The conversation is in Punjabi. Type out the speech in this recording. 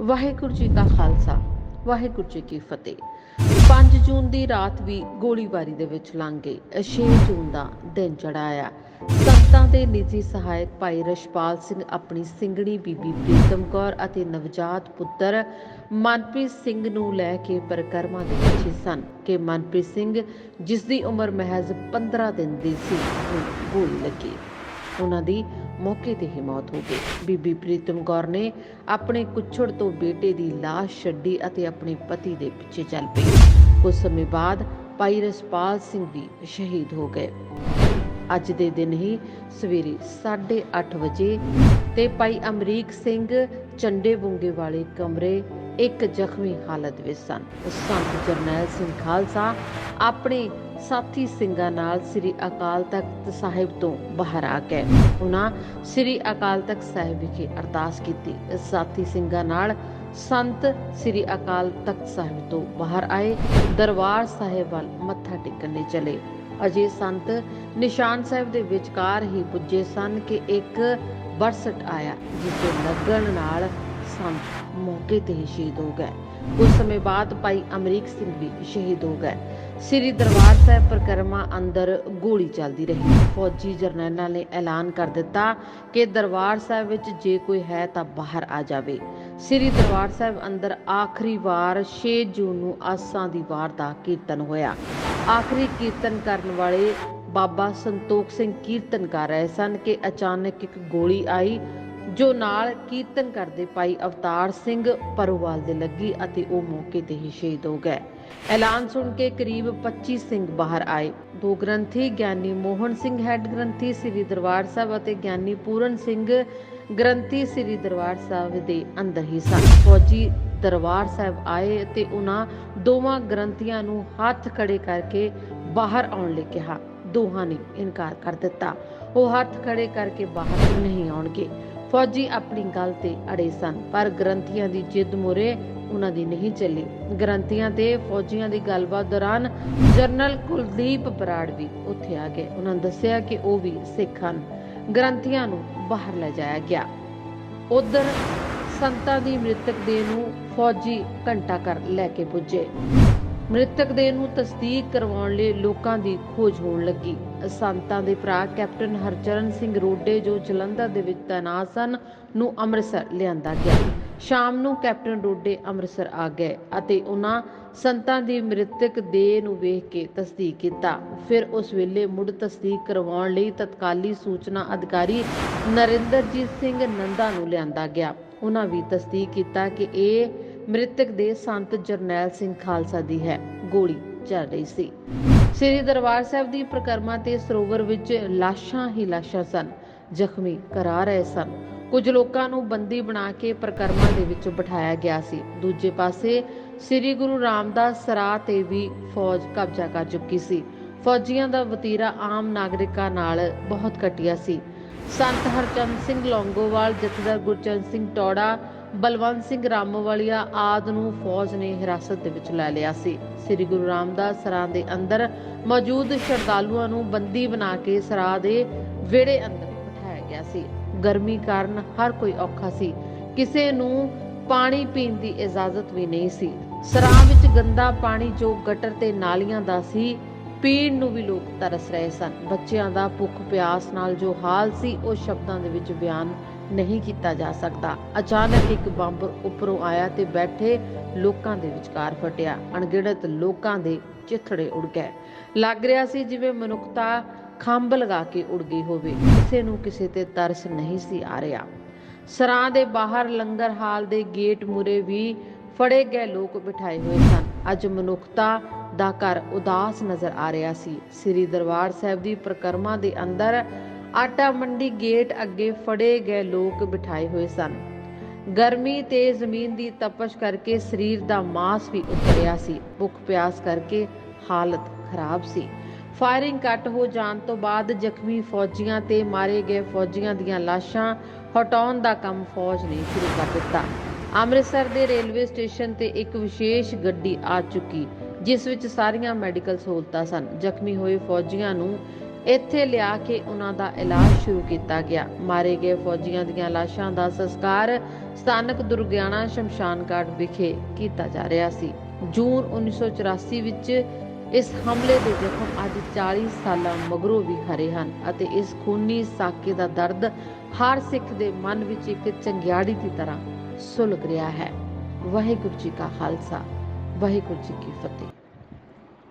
ਵਾਹਿਗੁਰੂ ਜੀ ਕਾ ਖਾਲਸਾ, ਵਾਹਿਗੁਰੂ ਜੀ ਕੀ ਫਤਿਹ। 5 ਜੂਨ ਦੀ ਰਾਤ ਵੀ ਗੋਲੀਬਾਰੀ ਦੇ ਵਿੱਚ ਲੰਘ ਗਈ। 6 ਜੂਨ ਦਾ ਦਿਨ ਚੜਾਇਆ ਸੰਤਾਂ ਦੇ ਨਿੱਜੀ ਸਹਾਇਕ ਭਾਈ ਰਸ਼ਪਾਲ ਸਿੰਘ, ਆਪਣੀ ਸਿੰਗੜੀ ਬੀਬੀ ਪ੍ਰੀਤਮ ਕੌਰ ਅਤੇ ਨਵਜਾਤ ਪੁੱਤਰ ਮਨਪ੍ਰੀਤ ਸਿੰਘ ਨੂੰ ਲੈ ਕੇ ਪਰਿਕਰਮਾ ਦੇ ਪਿੱਛੇ ਸਨ ਕਿ ਮਨਪ੍ਰੀਤ ਸਿੰਘ, ਜਿਸ ਦੀ ਉਮਰ ਮਹਿਜ਼ 15 ਦਿਨ ਦੀ ਸੀ ਨੂੰ ਗੋਲੀ ਲੱਗੀ। ਉਹਨਾਂ ਦੀ ਮੌਕੇ ਤੇ ਹੀ ਮੌਤ ਹੋ ਗਈ। ਬੀਬੀ ਪ੍ਰੀਤਮ ਕੌਰ ਨੇ ਆਪਣੇ ਕੁੱਛੜ ਤੋਂ ਬੇਟੇ ਦੀ ਲਾਸ਼ ਛੱਡੀ ਅਤੇ ਆਪਣੇ ਪਤੀ ਦੇ ਪਿੱਛੇ ਚੱਲ ਪਈ। ਕੁਝ ਸਮੇਂ ਬਾਅਦ ਭਾਈ ਰਸਪਾਲ ਸਿੰਘ ਵੀ ਸ਼ਹੀਦ ਹੋ ਗਏ। ਅੱਜ ਦੇ ਦਿਨ ਹੀ ਸਵੇਰੇ 8:30 ਵਜੇ ਤੇ ਭਾਈ ਅਮਰੀਕ ਸਿੰਘ ਚੰਡੇ ਬੁੰਗੇ ਵਾਲੇ ਕਮਰੇ ਇੱਕ ਜ਼ਖਮੀ ਹਾਲਤ ਵਿੱਚ ਸਨ। ਸੰਤ ਜਰਨੈਲ ਸਿੰਘ ਖਾਲਸਾ ਆਪਣੇ ਸਾਥੀ ਸਿੰਘਾਂ ਨਾਲ ਸ੍ਰੀ ਅਕਾਲ ਤਖਤ ਸਾਹਿਬ ਤੋਂ ਬਾਹਰ ਆ ਗਏ। ਉਹਨਾਂ ਸ੍ਰੀ ਅਕਾਲ ਤਖਤ ਸਾਹਿਬ ਵਿਖੇ ਅਰਦਾਸ ਕੀਤੀ। ਸਾਥੀ ਸਿੰਘਾਂ ਨਾਲ ਸੰਤ ਸ੍ਰੀ ਅਕਾਲ ਤਖਤ ਸਾਹਿਬ ਤੋਂ ਬਾਹਰ ਆਏ। ਦਰਬਾਰ ਸਾਹਿਬ ਵੱਲ ਮੱਥਾ ਟੇਕਣ ਲਈ ਚਲੇ। ਅਜੇ ਸੰਤ ਨਿਸ਼ਾਨ ਸਾਹਿਬ ਦੇ ਵਿਚਕਾਰ ਹੀ ਪੁੱਜੇ ਸਨ ਕਿ ਇੱਕ ਬਰਸਟ ਆਇਆ ਜਿਸ ਦੇ ਲੱਗਣ ਨਾਲ ਸੰਤ ਮੌਕੇ ਤੇ ਹੀ ਸ਼ਹੀਦ ਹੋ ਗਏ। ਕੁਝ ਸਮੇਂ ਬਾਅਦ ਭਾਈ ਅਮਰੀਕ ਸਿੰਘ ਵੀ ਸ਼ਹੀਦ ਹੋ ਗਏ। ਸ੍ਰੀ ਦਰਬਾਰ ਸਾਹਿਬ ਪ੍ਰਕਰਮਾ ਅੰਦਰ ਗੋਲੀ ਚੱਲਦੀ ਰਹੀ। ਫੌਜੀ ਜਰਨੈਲਾਂ ਨੇ ਐਲਾਨ ਕਰ ਦਿੱਤਾ ਕਿ ਦਰਬਾਰ ਸਾਹਿਬ ਵਿੱਚ ਜੇ ਕੋਈ ਹੈ ਤਾਂ ਬਾਹਰ ਆ ਜਾਵੇ। ਸ੍ਰੀ ਦਰਬਾਰ ਸਾਹਿਬ ਅੰਦਰ ਆਖਰੀ ਵਾਰ 6 ਜੂਨ ਨੂੰ ਆਸਾਂ ਦੀ ਵਾਰ ਦਾ ਕੀਰਤਨ ਹੋਇਆ। ਆਖਰੀ ਕੀਰਤਨ ਕਰਨ ਵਾਲੇ ਬਾਬਾ ਸੰਤੋਖ ਸਿੰਘ ਕੀਰਤਨ ਕਰ ਰਹੇ ਸਨ ਕਿ ਅਚਾਨਕ ਇੱਕ ਗੋਲੀ ਆਈ, ਜੋ ਨਾਲ ਕੀਰਤਨ ਕਰਦੇ ਭਾਈ ਅਵਤਾਰ ਸਿੰਘ ਪਰੋਵਾਲ ਦੇ ਲੱਗੀ ਅਤੇ ਉਹ ਮੌਕੇ ਤੇ ਹੀ ਸ਼ਹੀਦ ਹੋ ਗਏ। ਐਲਾਨ ਸੁਣ ਕੇ ਕਰੀਬ 25 ਸਿੰਘ ਬਾਹਰ ਆਏ। ਦੋ ਗ੍ਰੰਥੀ, ਗਿਆਨੀ ਮੋਹਨ ਸਿੰਘ, ਹੈੱਡ ਗ੍ਰੰਥੀ ਸ੍ਰੀ ਦਰਬਾਰ ਸਾਹਿਬ ਅਤੇ ਗਿਆਨੀ ਪੂਰਨ ਸਿੰਘ, ਗ੍ਰੰਥੀ ਸ੍ਰੀ ਦਰਬਾਰ ਸਾਹਿਬ ਦੇ ਅੰਦਰ ਹੀ ਸਨ। ਫੌਜੀ ਦਰਬਾਰ ਸਾਹਿਬ ਆਏ ਤੇ ਉਹਨਾਂ ਦੋਵਾਂ ਗ੍ਰੰਥੀਆਂ ਨੂੰ ਹੱਥ ਖੜੇ ਕਰਕੇ ਬਾਹਰ ਆਉਣ ਲਈ ਕਿਹਾ। ਦੋਹਾਂ ਨੇ ਇਨਕਾਰ ਕਰ ਦਿੱਤਾ। ਉਹ ਹੱਥ ਖੜੇ ਕਰਕੇ ਬਾਹਰ ਨਹੀਂ ਆਉਣਗੇ। ਫੌਜੀ ਆਪਣੀ ਗੱਲ ਤੇ ਅੜੇ ਸਨ, ਪਰ ਗ੍ਰੰਥੀਆਂ ਦੀ ਜਿੱਦ ਮੁਰੇ ਉਹਨਾਂ ਦੀ ਨਹੀਂ ਚੱਲੀ। ਗ੍ਰੰਥੀਆਂ ਤੇ ਫੌਜੀਆਂ ਦੀ ਗੱਲਬਾਤ ਦੌਰਾਨ ਜਨਰਲ ਕੁਲਦੀਪ ਬਰਾੜ ਵੀ ਉੱਥੇ ਆ ਗਏ। ਉਹਨਾਂ ਨੇ ਦੱਸਿਆ ਕਿ ਉਹ ਵੀ ਸਿੱਖ ਹਨ। ਗ੍ਰੰਥੀਆਂ ਨੂੰ ਬਾਹਰ ਲੈ ਜਾਇਆ ਗਿਆ। ਉਧਰ ਸੰਤਾਂ ਦੀ ਮ੍ਰਿਤਕ ਦੇਹ ਨੂੰ ਫੌਜੀ ਘੰਟਾ ਕਰ ਲੈ ਕੇ ਪੁੱਜੇ। ਮ੍ਰਿਤਕ ਦੇਹ ਨੂੰ ਤਸਦੀਕ ਕਰਵਾਉਣ ਲਈ ਲੋਕਾਂ ਦੀ ਖੋਜ ਹੋਣ ਲੱਗੀ। ਸੰਤਾਂ ਦੇ ਭਰਾ ਕੈਪਟਨ ਹਰਚਰਨ ਸਿੰਘ ਰੋਡੇ ਜੋ ਜਲੰਧਰ ਦੇ ਵਿੱਚ ਤੈਨਾਤ ਸਨ, ਨੂੰ ਅੰਮ੍ਰਿਤਸਰ ਲਿਆਂਦਾ ਗਿਆ। ਸ਼ਾਮ ਨੂੰ ਕੈਪਟਨ ਰੋਡੇ ਅੰਮ੍ਰਿਤਸਰ ਆ ਗਏ ਅਤੇ ਉਹਨਾਂ ਸੰਤਾਂ ਦੀ ਮ੍ਰਿਤਕ ਦੇਹ ਨੂੰ ਵੇਖ ਕੇ ਤਸਦੀਕ ਕੀਤਾ। ਫਿਰ ਉਸ ਵੇਲੇ ਮੁੜ ਤਸਦੀਕ ਕਰਵਾਉਣ ਲਈ ਤਤਕਾਲੀ ਸੂਚਨਾ ਅਧਿਕਾਰੀ ਨਰਿੰਦਰਜੀਤ ਸਿੰਘ ਨੰਦਾ ਨੂੰ ਲਿਆਂਦਾ ਗਿਆ। ਉਹਨਾਂ ਵੀ ਤਸਦੀਕ ਕੀਤਾ ਕਿ ਇਹ ਮ੍ਰਿਤਕ ਦੇ ਸੰਤ ਜਰਨੈਲ ਸਿੰਘ ਖਾਲਸਾ ਦੀ ਹੈ। ਗੋਲੀ ਚੱਲ ਰਹੀ ਸੀ। ਸ੍ਰੀ ਦਰਬਾਰ ਸਾਹਿਬ ਦੀ ਪ੍ਰਕਰਮਾ ਤੇ ਸਰੋਵਰ ਵਿੱਚ ਲਾਸ਼ਾਂ ਹੀ ਲਾਸ਼ਾਂ ਸਨ। ਜ਼ਖਮੀ ਕਰਾ ਰਹੇ ਸਨ। ਕੁਝ ਲੋਕਾਂ ਨੂੰ ਬੰਦੀ ਬਣਾ ਕੇ ਪ੍ਰਕਰਮਾ ਦੇ ਵਿੱਚ ਬਿਠਾਇਆ ਗਿਆ ਸੀ। ਦੂਜੇ ਪਾਸੇ, ਸ੍ਰੀ ਗੁਰੂ ਰਾਮਦਾਸ ਸਰਾ ਤੇ ਵੀ ਫੌਜ ਕਬਜ਼ਾ ਕਰ ਚੁੱਕੀ ਸੀ। ਫੌਜੀਆਂ ਦਾ ਵਤੀਰਾ ਆਮ ਨਾਗਰਿਕਾਂ ਨਾਲ ਬਹੁਤ ਘਟੀਆ ਸੀ। ਸੰਤ ਹਰਚੰਦ ਸਿੰਘ ਲੌਂਗੋਵਾਲ, ਜਥੇਦਾਰ ਗੁਰਚਰਨ ਸਿੰਘ ਟੌੜਾ, ਬਲਵੰਤ ਸਿੰਘ ਰਾਮਵਾਲੀਆ ਆਦ ਨੂੰ ਫੌਜ ਨੇ ਹਿਰਾਸਤ ਦੇ ਵਿੱਚ ਲੈ ਲਿਆ ਸੀ। ਸ੍ਰੀ ਗੁਰੂ ਰਾਮਦਾਸ ਸਰਾਂ ਦੇ ਅੰਦਰ ਮੌਜੂਦ ਸ਼ਰਧਾਲੂਆਂ ਨੂੰ ਬੰਦੀ ਬਣਾ ਕੇ ਸਰਾਂ ਦੇ ਵਿਹੜੇ ਅੰਦਰ ਸੀ। ਗਰਮੀ ਕਾਰਨ ਹਰ ਕੋਈ ਔਖਾ ਸੀ। ਕਿਸੇ ਨੂੰ ਪਾਣੀ ਪੀਣ ਦੀ ਇਜਾਜ਼ਤ ਵੀ ਨਹੀਂ ਸੀ। ਸਰਾਂ ਵਿੱਚ ਗੰਦਾ ਪਾਣੀ ਜੋ ਗਟਰ ਤੇ ਨਾਲੀਆਂ ਦਾ ਸੀ, ਪੀਣ ਨੂੰ ਵੀ ਲੋਕ ਤਰਸ ਰਹੇ ਸਨ। ਬੱਚਿਆਂ ਦਾ ਭੁੱਖ ਪਿਆਸ ਨਾਲ ਜੋ ਹਾਲ ਸੀ, ਉਹ ਸ਼ਬਦਾਂ ਦੇ ਵਿੱਚ ਬਿਆਨ ਨਹੀਂ ਕੀਤਾ ਜਾ ਸਕਦਾ। ਅਚਾਨਕ ਇੱਕ ਬੰਬ ਉੱਪਰੋਂ ਆਇਆ ਤੇ ਬੈਠੇ ਲੋਕਾਂ ਦੇ ਵਿਚਕਾਰ ਫਟਿਆ। ਅਣਗਿਣਤ ਲੋਕਾਂ ਦੇ ਚਿੱਥੜੇ ਉੜ ਗਏ। ਲੱਗ ਰਿਹਾ ਸੀ ਜਿਵੇਂ ਮਨੁੱਖਤਾ ਖੰਭ ਲਗਾ ਕੇ ਉੜ ਗਈ ਹੋਵੇ, ਕਿਸੇ ਨੂੰ ਕਿਸੇ ਤੇ ਤਰਸ ਨਹੀਂ ਸੀ ਆ ਰਿਹਾ। ਸਰਾਂ ਦੇ ਬਾਹਰ ਲੰਗਰ ਹਾਲ ਦੇ ਗੇਟ ਮੁਰੇ ਵੀ ਫੜੇ ਗਏ ਲੋਕ ਬਿਠਾਏ ਹੋਏ ਸਨ। ਅੱਜ ਮਨੁੱਖਤਾ ਦਾ ਘਰ ਉਦਾਸ ਨਜ਼ਰ ਆ ਰਿਹਾ ਸੀ। ਸ੍ਰੀ ਦਰਬਾਰ ਸਾਹਿਬ ਦੀ ਪ੍ਰਕਰਮਾ ਦੇ ਅੰਦਰ ਆਟਾ ਮੰਡੀ ਗੇਟ ਅੱਗੇ ਫੜੇ ਗਏ ਲੋਕ ਬਿਠਾਏ ਹੋਏ ਸਨ। ਗਰਮੀ ਤੇ ਜ਼ਮੀਨ ਦੀ ਤਪਸ਼ ਕਰਕੇ ਸਰੀਰ ਦਾ ਮਾਸ ਵੀ ਉਤਰਿਆ ਸੀ। ਭੁੱਖ ਪਿਆਸ ਕਰਕੇ ਹਾਲਤ ਖਰਾਬ ਸੀ। ਫਾਇਰਿੰਗ ਕੱਟ ਹੋ ਜਾਣ ਤੋਂ ਬਾਅਦ ਜ਼ਖਮੀ ਫੌਜੀਆਂ ਤੇ ਮਾਰੇ ਗਏ ਫੌਜੀਆਂ ਦੀਆਂ ਲਾਸ਼ਾਂ ਹਟਾਉਣ ਦਾ ਕੰਮ ਫੌਜ ਨੇ ਸ਼ੁਰੂ ਕਰ ਦਿੱਤਾ। ਅੰਮ੍ਰਿਤਸਰ ਦੇ ਰੇਲਵੇ ਸਟੇਸ਼ਨ ਤੇ ਇੱਕ ਵਿਸ਼ੇਸ਼ ਗੱਡੀ ਆ ਚੁੱਕੀ, ਜਿਸ ਵਿੱਚ ਸਾਰੀਆਂ ਮੈਡੀਕਲ ਸਹੂਲਤਾਂ ਸਨ। ਜ਼ਖਮੀ ਹੋਏ ਫੌਜੀਆਂ ਨੂੰ ਇੱਥੇ ਲਿਆ ਕੇ ਉਹਨਾਂ ਦਾ ਇਲਾਜ ਸ਼ੁਰੂ ਕੀਤਾ ਗਿਆ। ਮਾਰੇ ਗਏ ਫੌਜੀਆਂ ਦੀਆਂ ਲਾਸ਼ਾਂ ਦਾ ਸੰਸਕਾਰ ਸਥਾਨਕ ਦੁਰਗਿਆਣਾ ਸ਼ਮਸ਼ਾਨ ਘਾਟ ਵਿਖੇ ਕੀਤਾ ਜਾ ਰਿਹਾ ਸੀ। ਜੂਨ 1984 ਵਿੱਚ ਇਸ ਹਮਲੇ ਦੇ ਜ਼ਖਮ ਅੱਜ 40 ਸਾਲਾਂ ਮਗਰੋਂ ਵੀ ਹਰੇ ਹਨ ਅਤੇ ਇਸ ਖੂਨੀ ਸਾਕੇ ਦਾ ਦਰਦ ਹਰ ਸਿੱਖ ਦੇ ਮਨ ਵਿੱਚ ਇੱਕ ਚੰਗਿਆੜੀ ਦੀ ਤਰ੍ਹਾਂ ਸੁਲਗ ਰਿਹਾ ਹੈ। ਵਾਹਿਗੁਰੂ ਜੀ ਕਾ ਖਾਲਸਾ, ਵਾਹਿਗੁਰੂ ਜੀ ਕੀ ਫਤਿਹ।